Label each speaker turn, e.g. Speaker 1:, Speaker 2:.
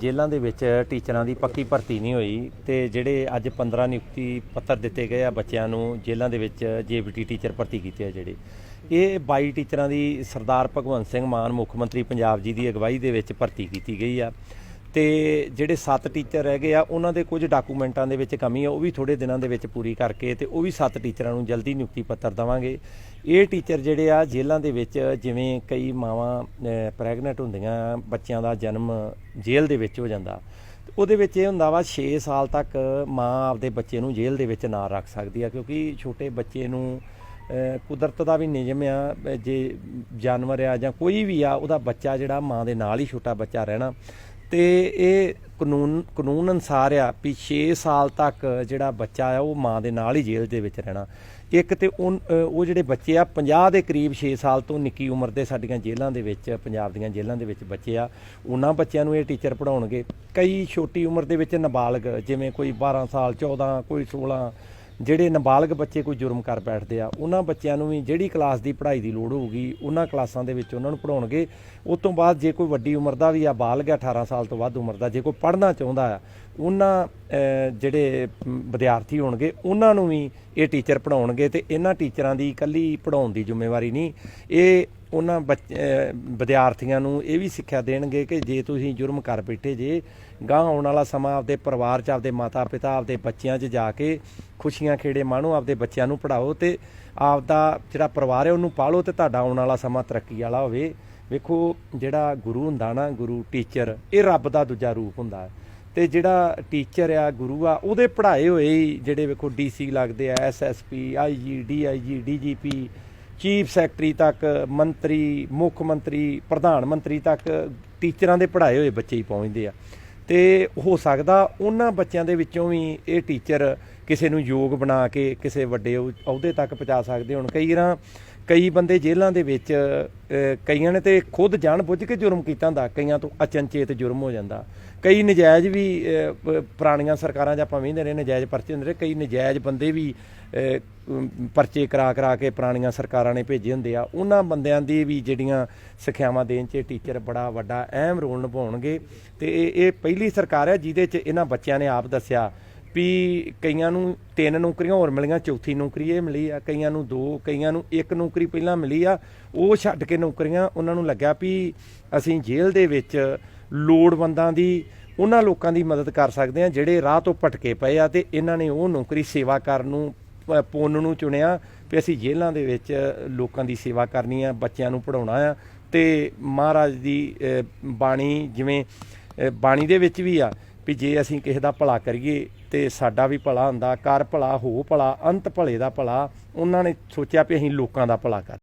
Speaker 1: ਜੇਲ੍ਹਾਂ ਦੇ ਵਿੱਚ ਟੀਚਰਾਂ ਦੀ ਪੱਕੀ ਭਰਤੀ ਨਹੀਂ ਹੋਈ ਤੇ ਜਿਹੜੇ ਅੱਜ 15 ਨਿਯੁਕਤੀ ਪੱਤਰ ਦਿੱਤੇ ਗਏ ਆ ਬੱਚਿਆਂ ਨੂੰ ਜੇਲ੍ਹਾਂ ਦੇ ਵਿੱਚ ਜੇਬੀਟੀ ਟੀਚਰ ਭਰਤੀ ਕੀਤੇ ਆ ਜਿਹੜੇ। ਇਹ 22 ਟੀਚਰਾਂ ਦੀ ਸਰਦਾਰ ਭਗਵੰਤ ਸਿੰਘ ਮਾਨ ਮੁੱਖ ਮੰਤਰੀ ਪੰਜਾਬ ਜੀ ਦੀ ਅਗਵਾਈ ਦੇ ਵਿੱਚ ਭਰਤੀ ਕੀਤੀ ਗਈ ਆ। ਤੇ ਜਿਹੜੇ 7 ਟੀਚਰ ਰਹਿ ਗਏ ਆ, ਉਹਨਾਂ ਦੇ ਕੁਝ ਡਾਕੂਮੈਂਟਾਂ ਦੇ ਵਿੱਚ ਕਮੀ ਆ, ਉਹ ਵੀ ਥੋੜੇ ਦਿਨਾਂ ਦੇ ਵਿੱਚ ਪੂਰੀ ਕਰਕੇ ਤੇ ਉਹ ਵੀ 7 ਟੀਚਰਾਂ ਨੂੰ ਜਲਦੀ ਨਿਯੁਕਤੀ ਪੱਤਰ ਦਵਾਂਗੇ। ਇਹ ਟੀਚਰ ਜਿਹੜੇ ਆ, ਜੇਲ੍ਹਾਂ ਦੇ ਵਿੱਚ ਜਿਵੇਂ ਕਈ ਮਾਵਾਂ ਪ੍ਰੈਗਨੈਂਟ ਹੁੰਦੀਆਂ, ਬੱਚਿਆਂ ਦਾ ਜਨਮ ਜੇਲ੍ਹ ਦੇ ਵਿੱਚ ਹੋ ਜਾਂਦਾ। ਤੇ ਉਹਦੇ ਵਿੱਚ ਇਹ ਹੁੰਦਾ ਵਾ 6 ਸਾਲ ਤੱਕ ਮਾਂ ਆਪਦੇ ਬੱਚੇ ਨੂੰ ਜੇਲ੍ਹ ਦੇ ਵਿੱਚ ਨਾ ਰੱਖ ਸਕਦੀ ਆ, ਕਿਉਂਕਿ ਛੋਟੇ ਬੱਚੇ ਨੂੰ ਕੁਦਰਤ ਦਾ ਵੀ ਨਿਯਮ ਆ ਜੇ ਜਾਨਵਰ ਆ ਜਾਂ ਕੋਈ ਵੀ ਆ, ਉਹਦਾ ਬੱਚਾ ਜਿਹੜਾ ਮਾਂ ਦੇ ਨਾਲ ਹੀ ਛੋਟਾ ਬੱਚਾ ਰਹਿਣਾ ਤੇ ਇਹ ਕਾਨੂੰਨ ਕਾਨੂੰਨ ਅਨਸਾਰ ਆ ਵੀ 6 ਸਾਲ ਤੱਕ ਜਿਹੜਾ ਬੱਚਾ ਆ, ਉਹ ਮਾਂ ਦੇ ਨਾਲ ਹੀ ਜੇਲ੍ਹ ਦੇ ਵਿੱਚ ਰਹਿਣਾ। ਇੱਕ ਤੇ ਉਨ- ਉਹ ਜਿਹੜੇ ਬੱਚੇ ਆ 50 ਦੇ ਕਰੀਬ 6 ਸਾਲ ਤੋਂ ਨਿੱਕੀ ਉਮਰ ਦੇ ਸਾਡੀਆਂ ਜੇਲ੍ਹਾਂ ਦੇ ਵਿੱਚ, ਪੰਜਾਬ ਦੀਆਂ ਜੇਲ੍ਹਾਂ ਦੇ ਵਿੱਚ ਬੱਚੇ ਆ, ਉਹਨਾਂ ਬੱਚਿਆਂ ਨੂੰ ਇਹ ਟੀਚਰ ਪੜਾਉਣਗੇ ਕਈ ਛੋਟੀ ਉਮਰ ਦੇ ਵਿੱਚ ਨਾਬਾਲਗ, ਜਿਵੇਂ ਕੋਈ 12 ਸਾਲ 14 ਕੋਈ 16 ਜਿਹੜੇ ਨਾਬਾਲਗ ਬੱਚੇ ਕੋਈ ਜੁਰਮ ਕਰ ਬੈਠਦੇ ਆ, ਉਹਨਾਂ ਬੱਚਿਆਂ ਨੂੰ ਵੀ ਜਿਹੜੀ ਕਲਾਸ ਦੀ ਪੜ੍ਹਾਈ ਦੀ ਲੋੜ ਹੋਊਗੀ, ਉਹਨਾਂ ਕਲਾਸਾਂ ਦੇ ਵਿੱਚ ਉਹਨਾਂ ਨੂੰ ਪੜਾਉਣਗੇ ਉਸ ਤੋਂ ਬਾਅਦ ਜੇ ਕੋਈ ਵੱਡੀ ਉਮਰ ਦਾ ਵੀ ਆ, ਬਾਲਗ ਆ 18 ਸਾਲ ਤੋਂ ਵੱਧ ਉਮਰ ਦਾ, ਜੇ ਕੋਈ ਪੜ੍ਹਨਾ ਚਾਹੁੰਦਾ ਆ, ਉਹਨਾਂ ਜਿਹੜੇ ਵਿਦਿਆਰਥੀ ਹੋਣਗੇ, ਉਹਨਾਂ ਨੂੰ ਵੀ ਇਹ ਟੀਚਰ ਪੜਾਉਣਗੇ ਤੇ ਇਹਨਾਂ ਟੀਚਰਾਂ ਦੀ ਇਕੱਲੀ ਪੜਾਉਣ ਦੀ ਜ਼ਿੰਮੇਵਾਰੀ ਨਹੀਂ। ਇਹ ਉਹਨਾਂ ਬੱਚ- ਵਿਦਿਆਰਥੀਆਂ ਨੂੰ ਇਹ ਵੀ ਸਿੱਖਿਆ ਦੇਣਗੇ ਕਿ ਜੇ ਤੁਸੀਂ ਜੁਰਮ ਕਰ ਬੈਠੇ ਜੇ ਗਾਂ ਆਉਣ ਵਾਲਾ ਸਮਾਂ ਆਪਦੇ ਪਰਿਵਾਰ 'ਚ, ਆਪਦੇ ਮਾਤਾ ਪਿਤਾ ਆਪਦੇ ਬੱਚਿਆਂ 'ਚ ਜਾ ਕੇ ਖੁਸ਼ੀਆਂ ਖੇੜੇ ਮਾਣੋ, ਆਪਦੇ ਬੱਚਿਆਂ ਨੂੰ ਪੜਾਓ ਤੇ ਆਪਦਾ ਜਿਹੜਾ ਪਰਿਵਾਰ ਹੈ ਉਹਨੂੰ ਪਾਲੋ ਤੇ ਤੁਹਾਡਾ ਆਉਣ ਵਾਲਾ ਸਮਾਂ ਤਰੱਕੀ ਵਾਲਾ ਹੋਵੇ। ਵੇਖੋ, ਜਿਹੜਾ ਗੁਰੂ ਹੁੰਦਾ ਨਾ, ਗੁਰੂ ਟੀਚਰ, ਇਹ ਰੱਬ ਦਾ ਦੂਜਾ ਰੂਪ ਹੁੰਦਾ ਹੈ। ਤੇ ਜਿਹੜਾ ਟੀਚਰ ਆ, ਗੁਰੂ ਆ, ਉਹਦੇ ਪੜ੍ਹਾਏ ਹੋਏ ਹੀ ਜਿਹੜੇ ਵੇਖੋ ਡੀਸੀ ਲੱਗਦੇ ਆ SSP IG DIG DGP chief secretary ਤੱਕ, ਮੰਤਰੀ, ਮੁੱਖ ਮੰਤਰੀ, ਪ੍ਰਧਾਨ ਮੰਤਰੀ ਤੱਕ ਟੀਚਰਾਂ ਦੇ ਪੜ੍ਹਾਏ ਹੋਏ ਬੱਚੇ ਹੀ ਪਹੁੰਚਦੇ ਆ। ਤੇ ਹੋ ਸਕਦਾ ਉਹਨਾਂ ਬੱਚਿਆਂ ਦੇ ਵਿੱਚੋਂ ਵੀ ਇਹ ਟੀਚਰ ਕਿਸੇ ਨੂੰ ਯੋਗ ਬਣਾ ਕੇ ਕਿਸੇ ਵੱਡੇ ਅਹੁ- ਅਹੁਦੇ ਤੱਕ ਪਹੁੰਚਾ ਸਕਦੇ ਹੁਣ। ਕਈ ਵਾਰਾਂ, ਕਈ ਬੰਦੇ ਜੇਲ੍ਹਾਂ ਦੇ ਵਿੱਚ ਕਈਆਂ ਨੇ ਤੇ ਖੁਦ ਜਾਣ ਬੁੱਝ ਕੇ ਜੁਰਮ ਕੀਤਾ ਹੁੰਦਾ, ਕਈਆਂ ਤੋਂ ਅਚਨਚੇਤ ਜੁਰਮ ਹੋ ਜਾਂਦਾ। ਕਈ ਨਜਾਇਜ਼ ਵੀ ਪੁਰਾਣੀਆਂ ਸਰਕਾਰਾਂ 'ਚ ਆਪਾਂ ਵੇਂਦੇ ਰਹੇ ਨਜਾਇਜ਼ ਪਰਚੇ ਹੁੰਦੇ ਰਹੇ ਕਈ ਨਜਾਇਜ਼ ਬੰਦੇ ਵੀ ਪਰਚੇ ਕਰਾ ਕਰਾ ਕੇ ਪੁਰਾਣੀਆਂ ਸਰਕਾਰਾਂ ਨੇ ਭੇਜੇ ਹੁੰਦੇ ਆ। ਉਹਨਾਂ ਬੰਦਿਆਂ ਦੀ ਵੀ ਜਿਹੜੀਆਂ ਸਿੱਖਿਆਵਾਂ ਦੇਣ 'ਚ ਟੀਚਰ ਬੜਾ ਵੱਡਾ ਅਹਿਮ ਰੋਲ ਨਿਭਾਉਣਗੇ। ਤੇ ਇਹ ਪਹਿਲੀ ਸਰਕਾਰ ਹੈ ਜਿਹਦੇ 'ਚ ਇਹਨਾਂ ਬੱਚਿਆਂ ਨੇ ਆਪ ਦੱਸਿਆ ਵੀ ਕਈਆਂ ਨੂੰ ਤਿੰਨ ਨੌਕਰੀਆਂ ਹੋਰ ਮਿਲੀਆਂ, ਚੌਥੀ ਨੌਕਰੀ ਇਹ ਮਿਲੀ ਆ, ਕਈਆਂ ਨੂੰ ਦੋ, ਕਈਆਂ ਨੂੰ ਇੱਕ ਨੌਕਰੀ ਪਹਿਲਾਂ ਮਿਲੀ ਆ। ਉਹ ਛੱਡ ਕੇ ਨੌਕਰੀਆਂ ਉਹਨਾਂ ਨੂੰ ਲੱਗਿਆ ਵੀ ਅਸੀਂ ਜੇਲ੍ਹ ਦੇ ਵਿੱਚ ਲੋੜਵੰਦਾਂ ਦੀ, ਉਹਨਾਂ ਲੋਕਾਂ ਦੀ ਮਦਦ ਕਰ ਸਕਦੇ ਆ ਜਿਹੜੇ ਰਾਹ ਤੋਂ ਭਟਕੇ ਪਏ ਆ ਤੇ ਇਹਨਾਂ ਨੇ ਉਹ ਨੌਕਰੀ ਸੇਵਾ ਕਰਨ ਨੂੰ ਪੁੰਨ ਨੂੰ ਚੁਣਿਆ ਵੀ ਅਸੀਂ ਜੇਲ੍ਹਾਂ ਦੇ ਵਿੱਚ ਲੋਕਾਂ ਦੀ ਸੇਵਾ ਕਰਨੀ ਆ, ਬੱਚਿਆਂ ਨੂੰ ਪੜਾਉਣਾ ਆ। ਤੇ ਮਹਾਰਾਜ ਦੀ ਬਾਣੀ ਜਿਵੇਂ ਬਾਣੀ ਦੇ ਵਿੱਚ ਵੀ ਆ ਵੀ ਜੇ ਅਸੀਂ ਕਿਸੇ ਦਾ ਭਲਾ ਕਰੀਏ ਤੇ ਸਾਡਾ ਵੀ ਭਲਾ ਹੁੰਦਾ ਕਰ ਭਲਾ, ਹੋ ਭਲਾ, ਅੰਤ ਭਲੇ ਦਾ ਭਲਾ, ਉਹਨਾਂ ਨੇ ਸੋਚਿਆ ਵੀ ਅਸੀਂ ਲੋਕਾਂ ਦਾ ਭਲਾ ਕਰ